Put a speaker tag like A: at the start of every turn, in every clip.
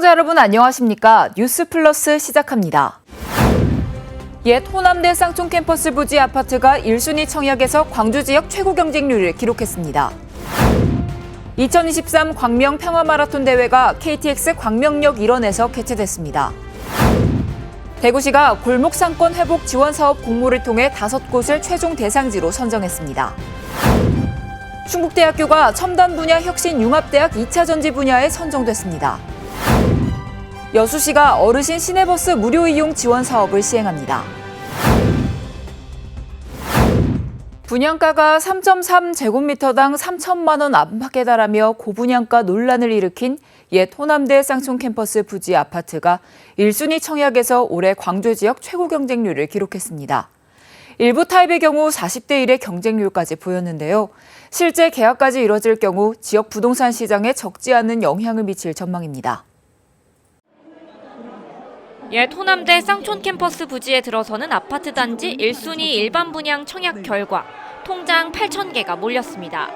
A: 시청자 여러분 안녕하십니까? 뉴스 플러스 시작합니다. 옛 호남대 쌍촌 캠퍼스 부지 아파트가 1순위 청약에서 광주 지역 최고 경쟁률을 기록했습니다. 2023 광명 평화 마라톤 대회가 KTX 광명역 일원에서 개최됐습니다. 대구시가 골목 상권 회복 지원 사업 공모를 통해 다섯 곳을 최종 대상지로 선정했습니다. 충북대학교가 첨단 분야 혁신 융합대학 2차 전지 분야에 선정됐습니다. 여수시가 어르신 시내버스 무료 이용 지원 사업을 시행합니다. 분양가가 3.3 제곱미터당 3천만 원 안팎에 달하며 고분양가 논란을 일으킨 옛 호남대 쌍촌 캠퍼스 부지 아파트가 1순위 청약에서 올해 광주 지역 최고 경쟁률을 기록했습니다. 일부 타입의 경우 40대 1의 경쟁률까지 보였는데요. 실제 계약까지 이뤄질 경우 지역 부동산 시장에 적지 않은 영향을 미칠 전망입니다.
B: 옛 호남대 쌍촌 캠퍼스 부지에 들어서는 아파트 단지 1순위 일반 분양 청약 결과 통장 8,000개가 몰렸습니다.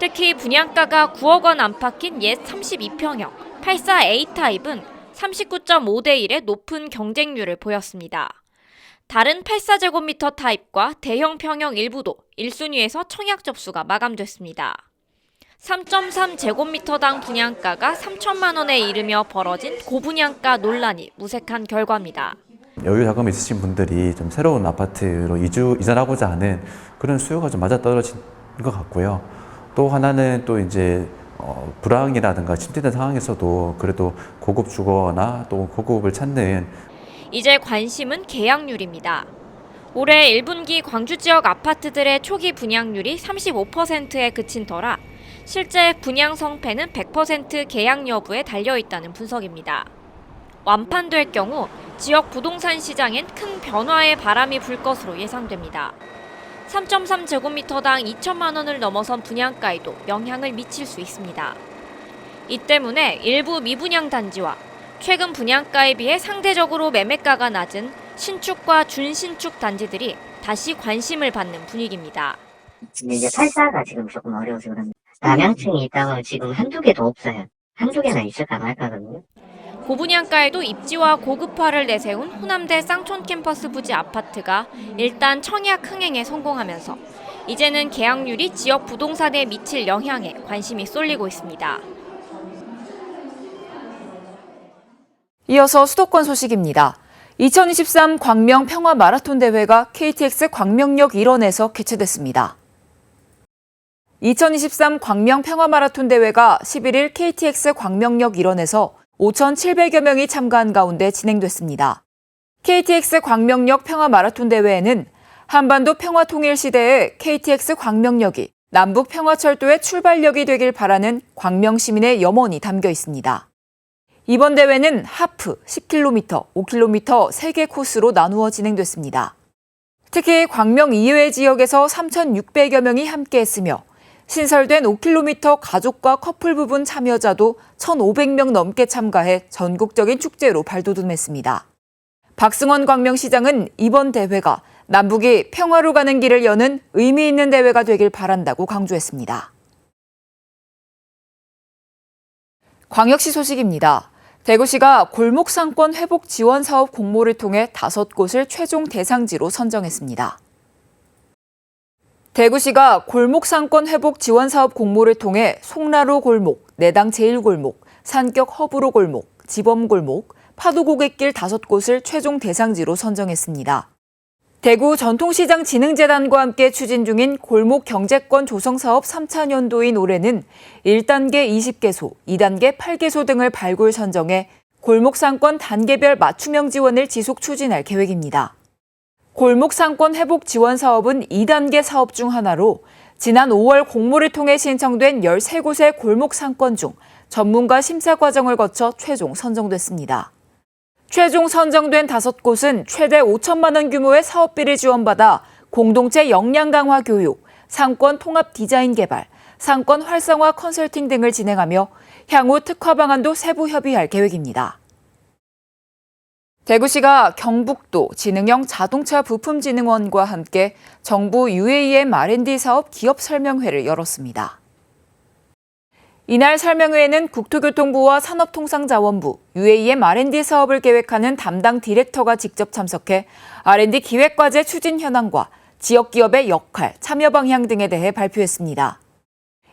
B: 특히 분양가가 9억 원 안팎인 옛 32평형 84A 타입은 39.5대 1의 높은 경쟁률을 보였습니다. 다른 84제곱미터 타입과 대형 평형 일부도 1순위에서 청약 접수가 마감됐습니다. 3.3제곱미터당 분양가가 3천만 원에 이르며 벌어진 고분양가 논란이 무색한 결과입니다.
C: 여유 자금이 있으신 분들이 좀 새로운 아파트로 이주 이전하고자 하는 그런 수요가 좀 맞아 떨어진 것 같고요. 또 하나는 또 이제 어, 불황이라든가 침체된 상황에서도 그래도 고급 주거나 또 고급을 찾는
B: 이제 관심은 계약률입니다. 올해 1분기 광주 지역 아파트들의 초기 분양률이 35%에 그친 터라 실제 분양 성패는 100% 계약 여부에 달려 있다는 분석입니다. 완판될 경우 지역 부동산 시장엔 큰 변화의 바람이 불 것으로 예상됩니다. 3.3제곱미터당 2천만 원을 넘어선 분양가에도 영향을 미칠 수 있습니다. 이 때문에 일부 미분양 단지와 최근 분양가에 비해 상대적으로 매매가가 낮은 신축과 준신축 단지들이 다시 관심을 받는 분위기입니다.
D: 근데 이제 팔사가 지금 조금 어려워서 그럽니다. 남양층이 있다가 지금 한두 개도 없어요. 한두 개나 있을까 말까거든요.
B: 고분양가에도 입지와 고급화를 내세운 호남대 쌍촌 캠퍼스 부지 아파트가 일단 청약 흥행에 성공하면서 이제는 계약률이 지역 부동산에 미칠 영향에 관심이 쏠리고 있습니다.
A: 이어서 수도권 소식입니다. 2023 광명 평화 마라톤 대회가 KTX 광명역 일원에서 개최됐습니다. 2023 광명 평화 마라톤 대회가 11일 KTX 광명역 일원에서 5,700여 명이 참가한 가운데 진행됐습니다. KTX 광명역 평화 마라톤 대회에는 한반도 평화 통일 시대의 KTX 광명역이 남북 평화철도의 출발역이 되길 바라는 광명 시민의 염원이 담겨 있습니다. 이번 대회는 하프 10km, 5km 3개 코스로 나누어 진행됐습니다. 특히 광명 이외 지역에서 3,600여 명이 함께 했으며 신설된 5km 가족과 커플 부분 참여자도 1,500명 넘게 참가해 전국적인 축제로 발돋움했습니다. 박승원 광명시장은 이번 대회가 남북이 평화로 가는 길을 여는 의미 있는 대회가 되길 바란다고 강조했습니다. 광역시 소식입니다. 대구시가 골목 상권 회복 지원 사업 공모를 통해 다섯 곳을 최종 대상지로 선정했습니다. 대구시가 골목 상권 회복 지원 사업 공모를 통해 송나루 골목, 내당 제일골목, 산격 허브로 골목, 지범 골목, 파도 고갯길 다섯 곳을 최종 대상지로 선정했습니다. 대구 전통시장 진흥재단과 함께 추진 중인 골목 경제권 조성 사업 3차 년도인 올해는 1단계 20개소, 2단계 8개소 등을 발굴 선정해 골목 상권 단계별 맞춤형 지원을 지속 추진할 계획입니다. 골목 상권 회복 지원 사업은 2단계 사업 중 하나로 지난 5월 공모를 통해 신청된 13곳의 골목 상권 중 전문가 심사 과정을 거쳐 최종 선정됐습니다. 최종 선정된 다섯 곳은 최대 5천만 원 규모의 사업비를 지원받아 공동체 역량 강화 교육, 상권 통합 디자인 개발, 상권 활성화 컨설팅 등을 진행하며 향후 특화 방안도 세부 협의할 계획입니다. 대구시가 경북도 진흥형 자동차 부품진흥원과 함께 정부 UAM R&D 사업 기업 설명회를 열었습니다. 이날 설명회에는 국토교통부와 산업통상자원부, UAM R&D 사업을 계획하는 담당 디렉터가 직접 참석해 R&D 기획과제 추진 현황과 지역 기업의 역할, 참여 방향 등에 대해 발표했습니다.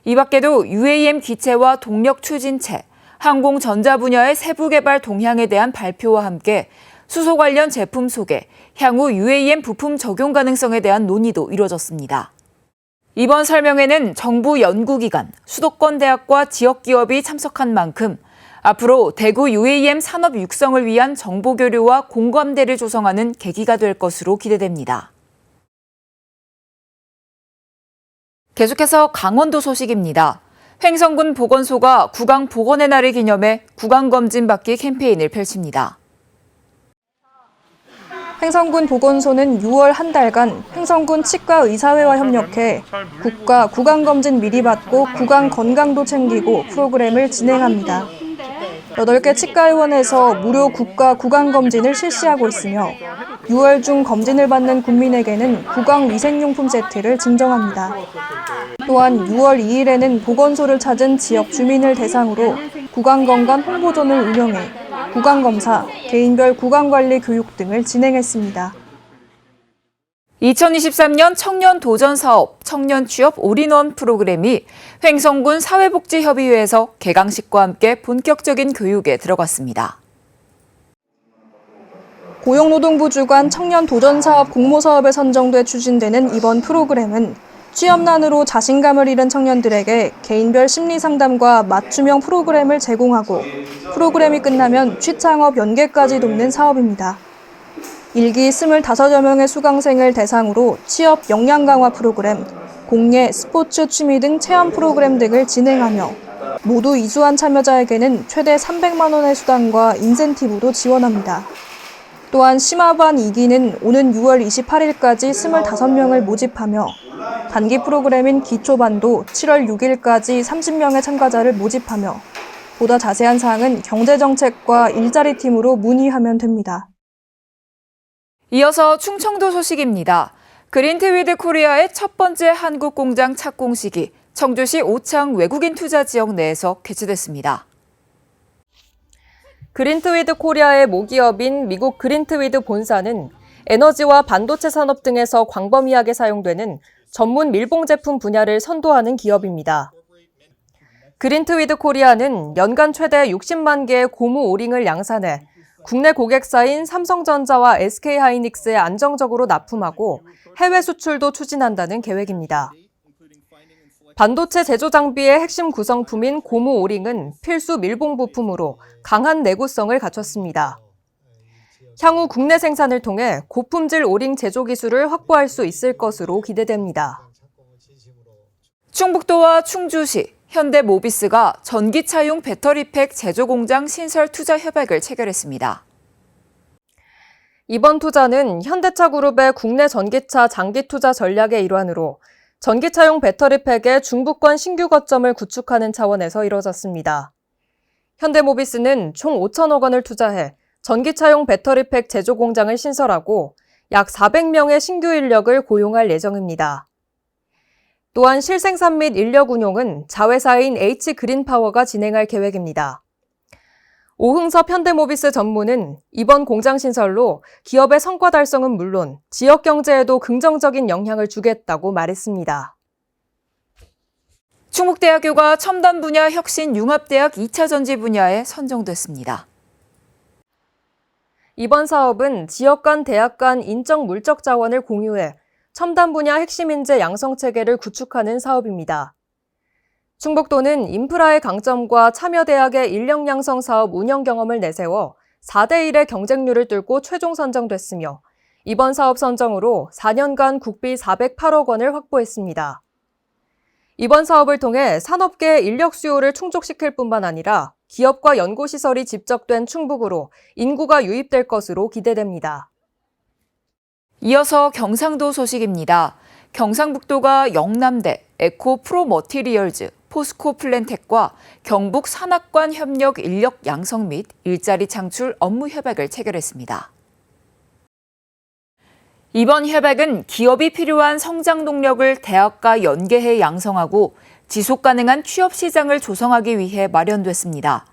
A: 이 밖에도 UAM 기체와 동력 추진체, 항공 전자 분야의 세부 개발 동향에 대한 발표와 함께 수소 관련 제품 소개, 향후 UAM 부품 적용 가능성에 대한 논의도 이뤄졌습니다. 이번 설명회는 정부 연구기관, 수도권 대학과 지역 기업이 참석한 만큼 앞으로 대구 UAM 산업 육성을 위한 정보 교류와 공감대를 조성하는 계기가 될 것으로 기대됩니다. 계속해서 강원도 소식입니다. 횡성군 보건소가 구강 보건의 날을 기념해 구강 검진 받기 캠페인을 펼칩니다.
E: 횡성군 보건소는 6월 한 달간 횡성군 치과 의사회와 협력해 국가 구강 검진 미리 받고 구강 건강도 챙기고 프로그램을 진행합니다. 8개 치과의원에서 무료 국가 구강 검진을 실시하고 있으며 6월 중 검진을 받는 국민에게는 구강 위생용품 세트를 증정합니다. 또한 6월 2일에는 보건소를 찾은 지역 주민을 대상으로 구강건강 홍보전을 운영해 구강검사, 개인별 구강관리 교육 등을 진행했습니다.
A: 2023년 청년 도전 사업 청년 취업 올인원 프로그램이 횡성군 사회복지협의회에서 개강식과 함께 본격적인 교육에 들어갔습니다.
E: 고용노동부 주관 청년 도전 사업 공모 사업에 선정돼 추진되는 이번 프로그램은 취업난으로 자신감을 잃은 청년들에게 개인별 심리 상담과 맞춤형 프로그램을 제공하고 프로그램이 끝나면 취창업 연계까지 돕는 사업입니다. 일기 25여 명의 수강생을 대상으로 취업 역량 강화 프로그램, 공예, 스포츠, 취미 등 체험 프로그램 등을 진행하며 모두 이수한 참여자에게는 최대 300만 원의 수당과 인센티브도 지원합니다. 또한 심화반 2기는 오는 6월 28일까지 25명을 모집하며 단기 프로그램인 기초반도 7월 6일까지 30명의 참가자를 모집하며 보다 자세한 사항은 경제정책과 일자리 팀으로 문의하면 됩니다.
A: 이어서 충청도 소식입니다. 그린트위드 코리아의 첫 번째 한국 공장 착공식이 청주시 오창 외국인 투자 지역 내에서 개최됐습니다.
F: 그린트위드 코리아의 모기업인 미국 그린트위드 본사는 에너지와 반도체 산업 등에서 광범위하게 사용되는 전문 밀봉 제품 분야를 선도하는 기업입니다. 그린트위드 코리아는 연간 최대 60만 개의 고무 오링을 양산해 국내 고객사인 삼성전자와 SK하이닉스에 안정적으로 납품하고 해외 수출도 추진한다는 계획입니다. 반도체 제조 장비의 핵심 구성품인 고무 오링은 필수 밀봉 부품으로 강한 내구성을 갖췄습니다. 향후 국내 생산을 통해 고품질 오링 제조 기술을 확보할 수 있을 것으로 기대됩니다.
A: 충북도와 충주시, 현대모비스가 전기차용 배터리팩 제조 공장 신설 투자 협약을 체결했습니다.
F: 이번 투자는 현대차 그룹의 국내 전기차 장기 투자 전략의 일환으로 전기차용 배터리팩의 중부권 신규 거점을 구축하는 차원에서 이뤄졌습니다. 현대모비스는 총 5천억 원을 투자해 전기차용 배터리팩 제조 공장을 신설하고 약 400명의 신규 인력을 고용할 예정입니다. 또한 실생산 및 인력 운용은 자회사인 H그린파워가 진행할 계획입니다. 오흥섭 현대모비스 전무는 이번 공장 신설로 기업의 성과 달성은 물론 지역 경제에도 긍정적인 영향을 주겠다고 말했습니다.
A: 충북대학교가 첨단 분야 혁신 융합대학 2차 전지 분야에 선정됐습니다.
F: 이번 사업은 지역 간 대학 간 인적 물적 자원을 공유해 첨단 분야 핵심 인재 양성 체계를 구축하는 사업입니다. 충북도는 인프라의 강점과 참여 대학의 인력 양성 사업 운영 경험을 내세워 4대 1의 경쟁률을 뚫고 최종 선정됐으며 이번 사업 선정으로 4년간 국비 408억 원을 확보했습니다. 이번 사업을 통해 산업계의 인력 수요를 충족시킬 뿐만 아니라 기업과 연구시설이 집적된 충북으로 인구가 유입될 것으로 기대됩니다.
A: 이어서 경상도 소식입니다. 경상북도가 영남대, 에코 프로 머티리얼즈, 포스코 플랜텍과 경북 산악관 협력 인력 양성 및 일자리 창출 업무 협약을 체결했습니다. 이번 협약은 기업이 필요한 성장 동력을 대학과 연계해 양성하고 지속 가능한 취업 시장을 조성하기 위해 마련됐습니다.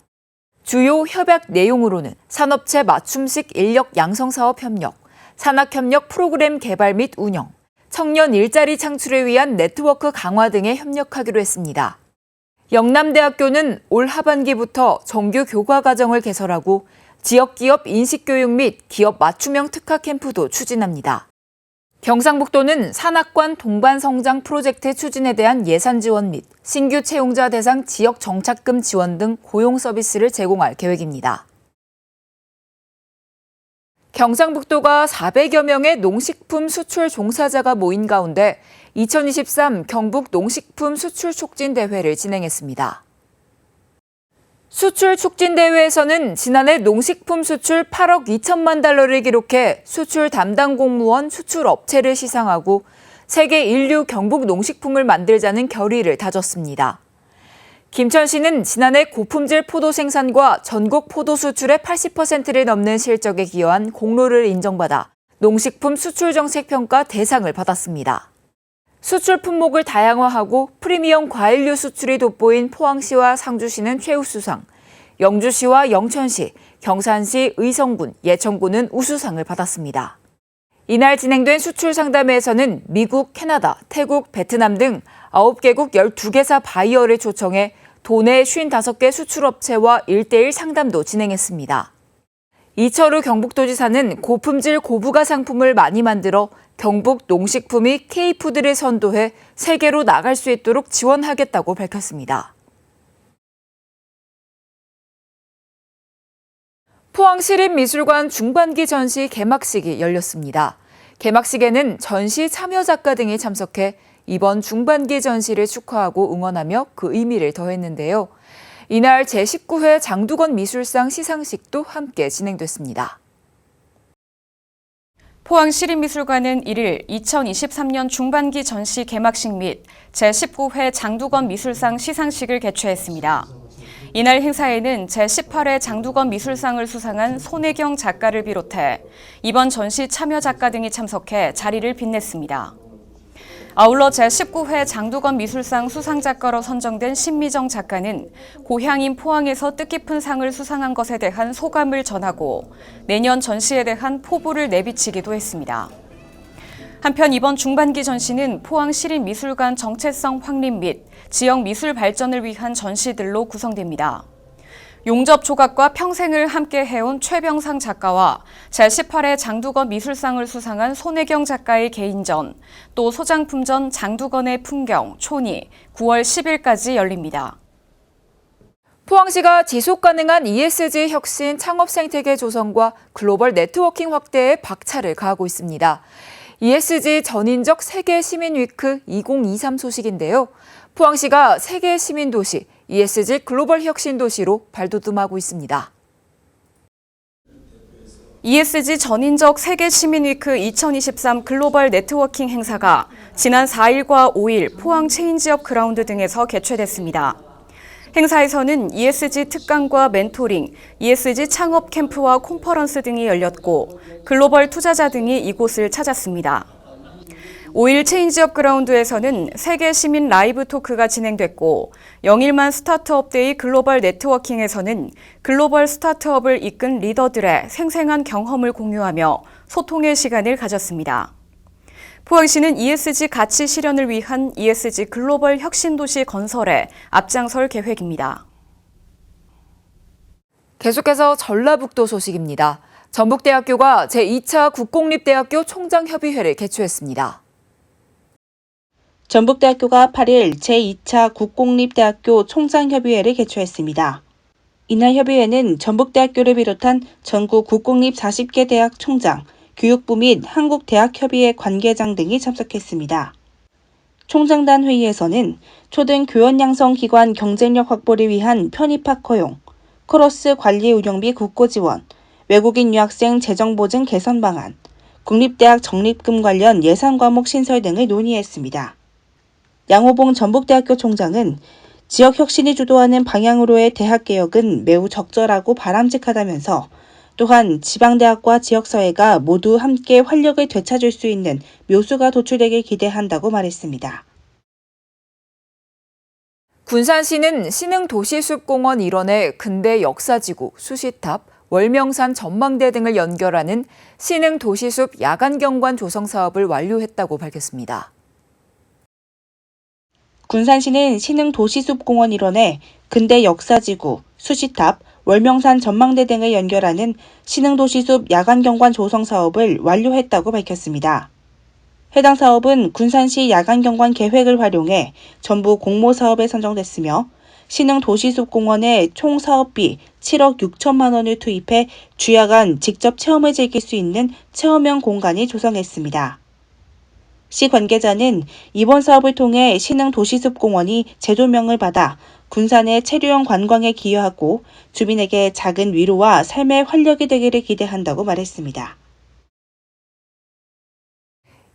A: 주요 협약 내용으로는 산업체 맞춤식 인력 양성 사업 협력, 산학 협력 프로그램 개발 및 운영, 청년 일자리 창출을 위한 네트워크 강화 등에 협력하기로 했습니다. 영남대학교는 올 하반기부터 정규 교과 과정을 개설하고 지역 기업 인식 교육 및 기업 맞춤형 특화 캠프도 추진합니다. 경상북도는 산학관 동반 성장 프로젝트 추진에 대한 예산 지원 및 신규 채용자 대상 지역 정착금 지원 등 고용 서비스를 제공할 계획입니다. 경상북도가 400여 명의 농식품 수출 종사자가 모인 가운데 2023 경북 농식품 수출 촉진 대회를 진행했습니다. 수출 촉진 대회에서는 지난해 농식품 수출 8억 2천만 달러를 기록해 수출 담당 공무원 수출 업체를 시상하고 세계 인류 경북 농식품을 만들자는 결의를 다졌습니다. 김천시는 지난해 고품질 포도 생산과 전국 포도 수출의 80%를 넘는 실적에 기여한 공로를 인정받아 농식품 수출 정책 평가 대상을 받았습니다. 수출 품목을 다양화하고 프리미엄 과일류 수출이 돋보인 포항시와 상주시는 최우수상, 영주시와 영천시, 경산시, 의성군, 예천군은 우수상을 받았습니다. 이날 진행된 수출 상담회에서는 미국, 캐나다, 태국, 베트남 등 9개국 12개사 바이어를 초청해 도내 55개 수출업체와 1대1 상담도 진행했습니다. 이철우 경북도지사는 고품질 고부가 상품을 많이 만들어 경북 농식품이 K푸드를 선도해 세계로 나갈 수 있도록 지원하겠다고 밝혔습니다. 포항시립미술관 중반기 전시 개막식이 열렸습니다. 개막식에는 전시 참여 작가 등이 참석해 이번 중반기 전시를 축하하고 응원하며 그 의미를 더했는데요. 이날 제19회 장두건 미술상 시상식도 함께 진행됐습니다.
G: 포항시립미술관은 1일 2023년 중반기 전시 개막식 및 제19회 장두건 미술상 시상식을 개최했습니다. 이날 행사에는 제18회 장두건 미술상을 수상한 손혜경 작가를 비롯해 이번 전시 참여 작가 등이 참석해 자리를 빛냈습니다. 아울러 제19회 장두건 미술상 수상작가로 선정된 신미정 작가는 고향인 포항에서 뜻깊은 상을 수상한 것에 대한 소감을 전하고 내년 전시에 대한 포부를 내비치기도 했습니다. 한편 이번 중반기 전시는 포항 시립미술관 정체성 확립 및 지역 미술 발전을 위한 전시들로 구성됩니다. 용접 조각과 평생을 함께 해온 최병상 작가와 제18회 장두건 미술상을 수상한 손혜경 작가의 개인전, 또 소장품전 장두건의 풍경, 촌이 9월 10일까지 열립니다.
A: 포항시가 지속 가능한 ESG 혁신 창업 생태계 조성과 글로벌 네트워킹 확대에 박차를 가하고 있습니다. ESG 전인적 세계 시민 위크 2023 소식인데요. 포항시가 세계 시민 도시 ESG 글로벌 혁신 도시로 발돋움하고 있습니다.
G: ESG 전인적 세계 시민위크 2023 글로벌 네트워킹 행사가 지난 4일과 5일 포항 체인지업 그라운드 등에서 개최됐습니다. 행사에서는 ESG 특강과 멘토링, ESG 창업 캠프와 콘퍼런스 등이 열렸고 글로벌 투자자 등이 이곳을 찾았습니다. 5일 체인지업 그라운드에서는 세계 시민 라이브 토크가 진행됐고 영일만 스타트업 데이 글로벌 네트워킹에서는 글로벌 스타트업을 이끈 리더들의 생생한 경험을 공유하며 소통의 시간을 가졌습니다. 포항시는 ESG 가치 실현을 위한 ESG 글로벌 혁신도시 건설에 앞장설 계획입니다.
A: 계속해서 전라북도 소식입니다. 전북대학교가 제2차 국공립대학교 총장협의회를 개최했습니다.
H: 전북대학교가 8일 제2차 국공립대학교 총장협의회를 개최했습니다. 이날 협의회는 전북대학교를 비롯한 전국 국공립 40개 대학 총장, 교육부 및 한국대학협의회 관계장 등이 참석했습니다. 총장단 회의에서는 초등 교원 양성 기관 경쟁력 확보를 위한 편입학 허용, 코러스 관리 운영비 국고 지원, 외국인 유학생 재정 보증 개선 방안, 국립대학 적립금 관련 예산 과목 신설 등을 논의했습니다. 양호봉 전북대학교 총장은 지역 혁신이 주도하는 방향으로의 대학 개혁은 매우 적절하고 바람직하다면서 또한 지방대학과 지역사회가 모두 함께 활력을 되찾을 수 있는 묘수가 도출되길 기대한다고 말했습니다.
A: 군산시는 신흥도시숲공원 일원의 근대 역사지구, 수시탑, 월명산 전망대 등을 연결하는 신흥도시숲 야간경관 조성 사업을 완료했다고 밝혔습니다.
H: 군산시는 신흥 도시숲공원 일원에 근대 역사지구, 수시탑, 월명산 전망대 등을 연결하는 신흥 도시숲 야간경관 조성 사업을 완료했다고 밝혔습니다. 해당 사업은 군산시 야간경관 계획을 활용해 전부 공모 사업에 선정됐으며 신흥 도시숲공원에 총 사업비 7억 6천만 원을 투입해 주야간 직접 체험을 즐길 수 있는 체험형 공간이 조성했습니다. 시 관계자는 이번 사업을 통해 신흥 도시숲공원이 제도명을 받아 군산의 체류형 관광에 기여하고 주민에게 작은 위로와 삶의 활력이 되기를 기대한다고 말했습니다.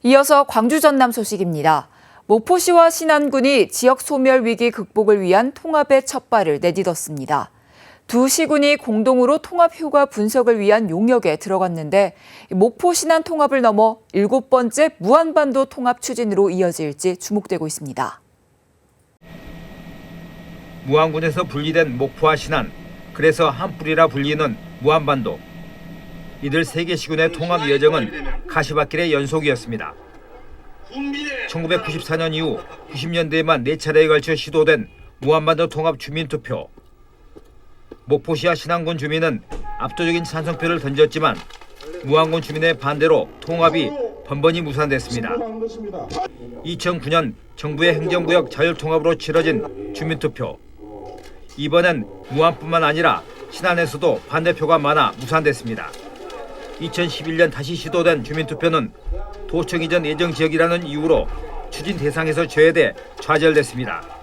A: 이어서 광주 전남 소식입니다. 목포시와 신안군이 지역 소멸 위기 극복을 위한 통합의 첫 발을 내딛었습니다. 두 시군이 공동으로 통합 효과 분석을 위한 용역에 들어갔는데 목포 신안 통합을 넘어 일곱 번째 무한반도 통합 추진으로 이어질지 주목되고 있습니다.
I: 무안군에서 분리된 목포와 신안, 그래서 한뿌리라 불리는 무한반도. 이들 세 개 시군의 통합 여정은 가시밭길의 연속이었습니다. 1994년 이후 90년대에만 네 차례에 걸쳐 시도된 무한반도 통합 주민투표. 목포시와 신안군 주민은 압도적인 찬성표를 던졌지만 무안군 주민의 반대로 통합이 번번이 무산됐습니다. 2009년 정부의 행정구역 자율통합으로 치러진 주민투표. 이번엔 무안뿐만 아니라 신안에서도 반대표가 많아 무산됐습니다. 2011년 다시 시도된 주민투표는 도청 이전 예정 지역이라는 이유로 추진 대상에서 제외돼 좌절됐습니다.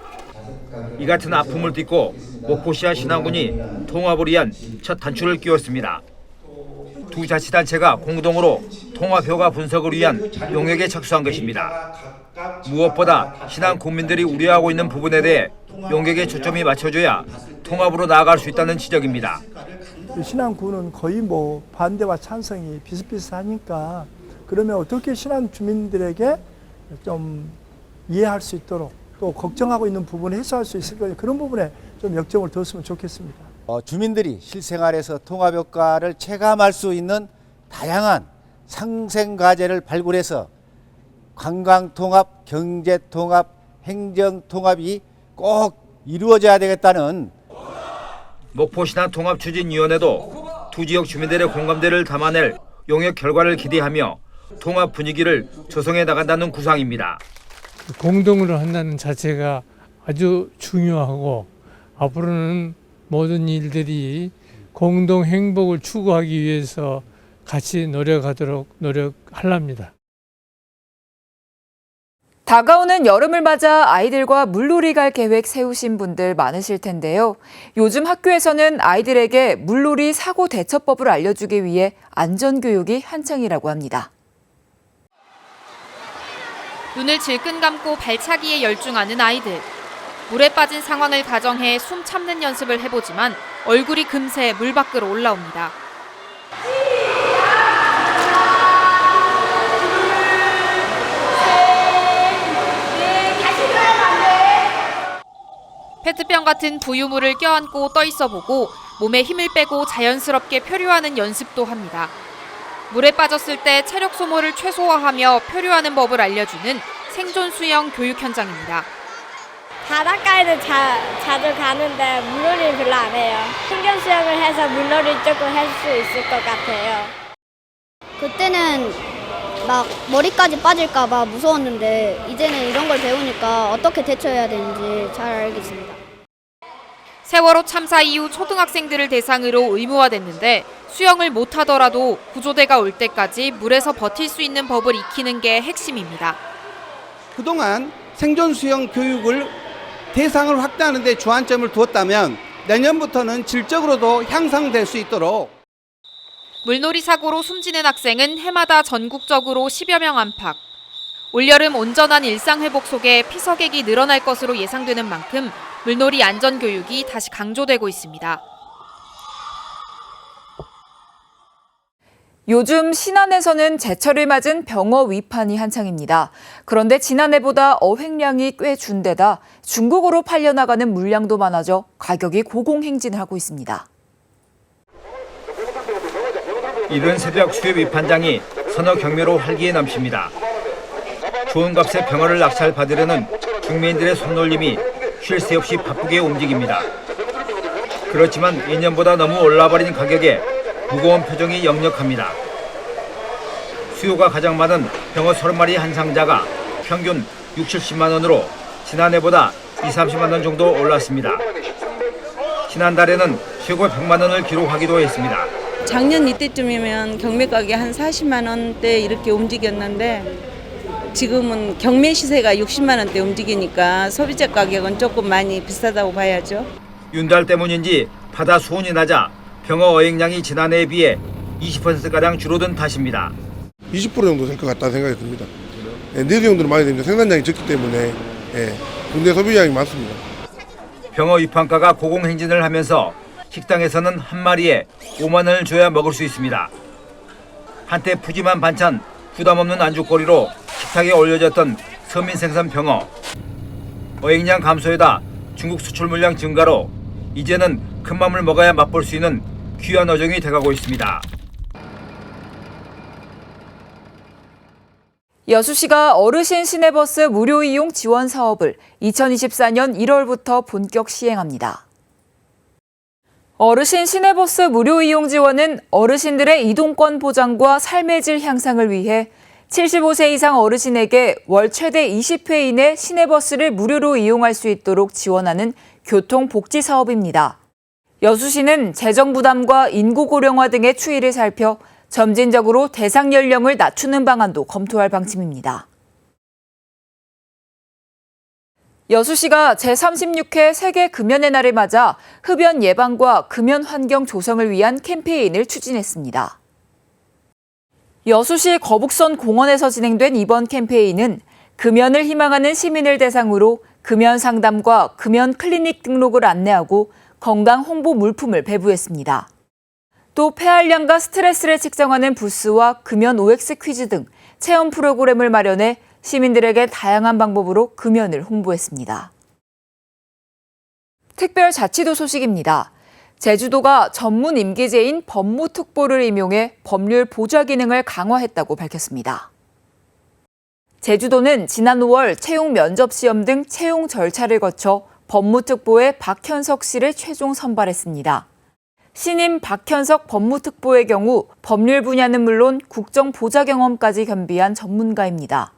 I: 이 같은 아픔을 딛고 목포시와 신안군이 통합을 위한 첫 단추를 끼웠습니다. 두 자치단체가 공동으로 통합 효과 분석을 위한 용역에 착수한 것입니다. 무엇보다 신안 국민들이 우려하고 있는 부분에 대해 용역에 초점이 맞춰져야 통합으로 나아갈 수 있다는 지적입니다.
J: 신안군은 거의 뭐 반대와 찬성이 비슷비슷하니까 그러면 어떻게 신안 주민들에게 좀 이해할 수 있도록 또 걱정하고 있는 부분을 해소할 수 있을 거예요. 그런 부분에 좀 역점을 뒀으면 좋겠습니다.
K: 어, 주민들이 실생활에서 통합 효과를 체감할 수 있는 다양한 상생 과제를 발굴해서 관광 통합, 경제 통합, 행정 통합이 꼭 이루어져야 되겠다는
I: 목포신안 통합 추진 위원회도 두 지역 주민들의 공감대를 담아낼 용역 결과를 기대하며 통합 분위기를 조성해 나간다는 구상입니다.
L: 공동으로 한다는 자체가 아주 중요하고 앞으로는 모든 일들이 공동 행복을 추구하기 위해서 같이 노력하도록 노력하랍니다.
A: 다가오는 여름을 맞아 아이들과 물놀이 갈 계획 세우신 분들 많으실 텐데요. 요즘 학교에서는 아이들에게 물놀이 사고 대처법을 알려주기 위해 안전교육이 한창이라고 합니다.
M: 눈을 질끈 감고 발차기에 열중하는 아이들. 물에 빠진 상황을 가정해 숨 참는 연습을 해보지만 얼굴이 금세 물 밖으로 올라옵니다. 페트병 같은 부유물을 껴안고 떠 있어 보고 몸에 힘을 빼고 자연스럽게 표류하는 연습도 합니다. 물에 빠졌을 때 체력 소모를 최소화하며 표류하는 법을 알려주는 생존 수영 교육 현장입니다.
N: 바닷가에는 자, 자주 가는데 물놀이는 별로 안 해요. 풍경 수영을 해서 물놀이 조금 할 수 있을 것 같아요.
O: 그때는 막 머리까지 빠질까봐 무서웠는데 이제는 이런 걸 배우니까 어떻게 대처해야 되는지 잘 알겠습니다.
M: 세월호 참사 이후 초등학생들을 대상으로 의무화됐는데 수영을 못하더라도 구조대가 올 때까지 물에서 버틸 수 있는 법을 익히는 게 핵심입니다.
P: 그동안 생존 수영 교육을 대상을 확대하는 데 주안점을 두었다면 내년부터는 질적으로도 향상될 수 있도록
M: 물놀이 사고로 숨지는 학생은 해마다 전국적으로 10여 명 안팎. 올여름 온전한 일상 회복 속에 피서객이 늘어날 것으로 예상되는 만큼 물놀이 안전 교육이 다시 강조되고 있습니다.
A: 요즘 신안에서는 제철을 맞은 병어 위판이 한창입니다. 그런데 지난해보다 어획량이 꽤 준데다 중국으로 팔려나가는 물량도 많아져 가격이 고공행진을 하고 있습니다.
I: 이른 새벽 수협 위판장이 선어 경매로 활기에 넘칩니다. 좋은 값에 병어를 낙찰 받으려는 중매인들의 손놀림이 쉴 새 없이 바쁘게 움직입니다. 그렇지만 예년보다 너무 올라버린 가격에 무거운 표정이 역력합니다. 수요가 가장 많은 병어 30마리 한 상자가 평균 6, 70만 원으로 지난해보다 2, 30만 원 정도 올랐습니다. 지난달에는 최고 100만 원을 기록하기도 했습니다.
Q: 작년 이때쯤이면 경매 가격이 한 40만 원대 이렇게 움직였는데 지금은 경매 시세가 60만 원대 움직이니까 소비자 가격은 조금 많이 비싸다고 봐야죠.
I: 윤달 때문인지 바다 수온이 낮아 병어 어획량이 지난해에 비해 20%가량 줄어든 탓입니다.
R: 20% 정도 될 것 같다는 생각이 듭니다. 예, 내수 정도는 많이 됩니다. 생산량이 적기 때문에 예, 국내 소비량이 많습니다.
I: 병어 위판가가 고공행진을 하면서 식당에서는 한 마리에 5만 원을 줘야 먹을 수 있습니다. 한때 푸짐한 반찬, 부담 없는 안주거리로 식탁에 올려졌던 서민 생산 병어. 어획량 감소에다 중국 수출 물량 증가로 이제는 큰 맘을 먹어야 맛볼 수 있는 귀한 어종이 돼가고 있습니다.
A: 여수시가 어르신 시내버스 무료 이용 지원 사업을 2024년 1월부터 본격 시행합니다. 어르신 시내버스 무료 이용 지원은 어르신들의 이동권 보장과 삶의 질 향상을 위해 75세 이상 어르신에게 월 최대 20회 이내 시내버스를 무료로 이용할 수 있도록 지원하는 교통복지 사업입니다. 여수시는 재정 부담과 인구 고령화 등의 추이를 살펴 점진적으로 대상 연령을 낮추는 방안도 검토할 방침입니다. 여수시가 제36회 세계 금연의 날을 맞아 흡연 예방과 금연 환경 조성을 위한 캠페인을 추진했습니다. 여수시 거북선 공원에서 진행된 이번 캠페인은 금연을 희망하는 시민을 대상으로 금연 상담과 금연 클리닉 등록을 안내하고 건강 홍보 물품을 배부했습니다. 또 폐활량과 스트레스를 측정하는 부스와 금연 OX 퀴즈 등 체험 프로그램을 마련해 시민들에게 다양한 방법으로 금연을 홍보했습니다. 특별자치도 소식입니다. 제주도가 전문 임기제인 법무특보를 임용해 법률 보좌 기능을 강화했다고 밝혔습니다. 제주도는 지난 5월 채용 면접 시험 등 채용 절차를 거쳐 법무특보에 박현석 씨를 최종 선발했습니다. 신임 박현석 법무특보의 경우 법률 분야는 물론 국정 보좌 경험까지 겸비한 전문가입니다.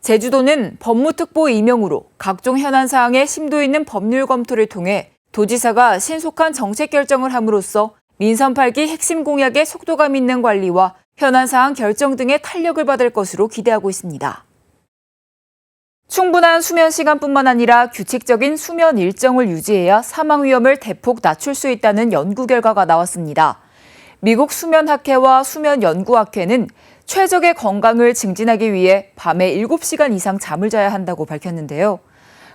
A: 제주도는 법무특보 임명으로 각종 현안 사항의 심도 있는 법률 검토를 통해 도지사가 신속한 정책 결정을 함으로써 민선 8기 핵심 공약의 속도감 있는 관리와 현안 사항 결정 등의 탄력을 받을 것으로 기대하고 있습니다. 충분한 수면 시간뿐만 아니라 규칙적인 수면 일정을 유지해야 사망 위험을 대폭 낮출 수 있다는 연구 결과가 나왔습니다. 미국 수면학회와 수면연구학회는 최적의 건강을 증진하기 위해 밤에 7시간 이상 잠을 자야 한다고 밝혔는데요.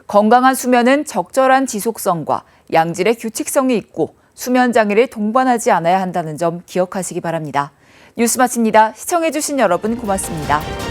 A: 건강한 수면은 적절한 지속성과 양질의 규칙성이 있고 수면 장애를 동반하지 않아야 한다는 점 기억하시기 바랍니다. 뉴스 마칩니다. 시청해주신 여러분 고맙습니다.